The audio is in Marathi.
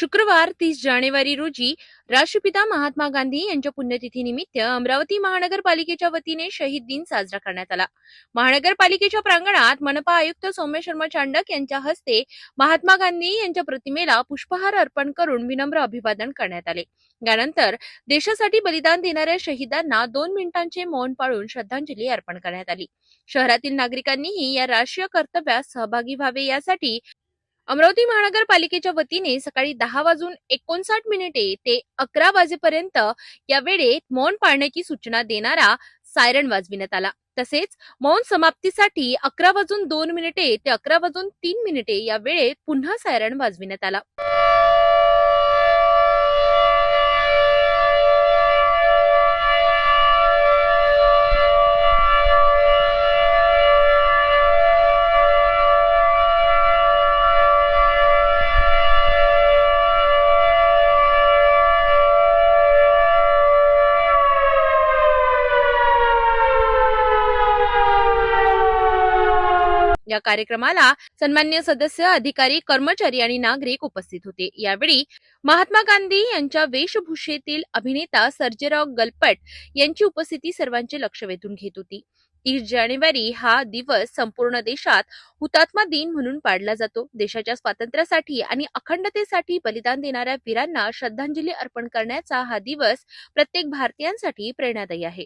शुक्रवार तीस जानेवारी रोजी राष्ट्रपिता महात्मा गांधी यांच्या पुण्यतिथीनिमित्त अमरावती महानगरपालिकेच्या वतीने शहीद दिन साजरा करण्यात आला. महानगरपालिकेच्या प्रांगणात मनपा आयुक्त सौम्य शर्मा चांडक यांच्या हस्ते महात्मा गांधी यांच्या प्रतिमेला पुष्पहार अर्पण करून विनम्र अभिवादन करण्यात आले. यानंतर देशासाठी बलिदान देणाऱ्या शहीदांना दोन मिनिटांचे मौन पाळून श्रद्धांजली अर्पण करण्यात आली. शहरातील नागरिकांनीही या राष्ट्रीय कर्तव्यात सहभागी व्हावे यासाठी अमरावती महानगरपालिकेच्या वतीने सकाळी दहा वाजून एकोणसाठ मिनिटे ते अकरा वाजेपर्यंत या वेळेत मौन पाळण्याची सूचना देणारा सायरन वाजविण्यात आला. तसेच मौन समाप्तीसाठी अकरा वाजून दोन मिनिटे ते अकरा वाजून तीन मिनिटे या वेळेत पुन्हा सायरन वाजविण्यात आला. या कार्यक्रमाला सन्मान्य सदस्य अधिकारी कर्मचारी आणि नागरिक उपस्थित होते. यावेळी महात्मा गांधी यांच्या वेशभूषेतील अभिनेता सर्जेराव गलपट यांची उपस्थिती सर्वांचे लक्ष वेधून घेत होती. तीस जानेवारी हा दिवस संपूर्ण देशात हुतात्मा दिन म्हणून पाडला जातो. देशाच्या स्वातंत्र्यासाठी आणि अखंडतेसाठी बलिदान देणाऱ्या वीरांना श्रद्धांजली अर्पण करण्याचा हा दिवस प्रत्येक भारतीयांसाठी प्रेरणादायी आहे.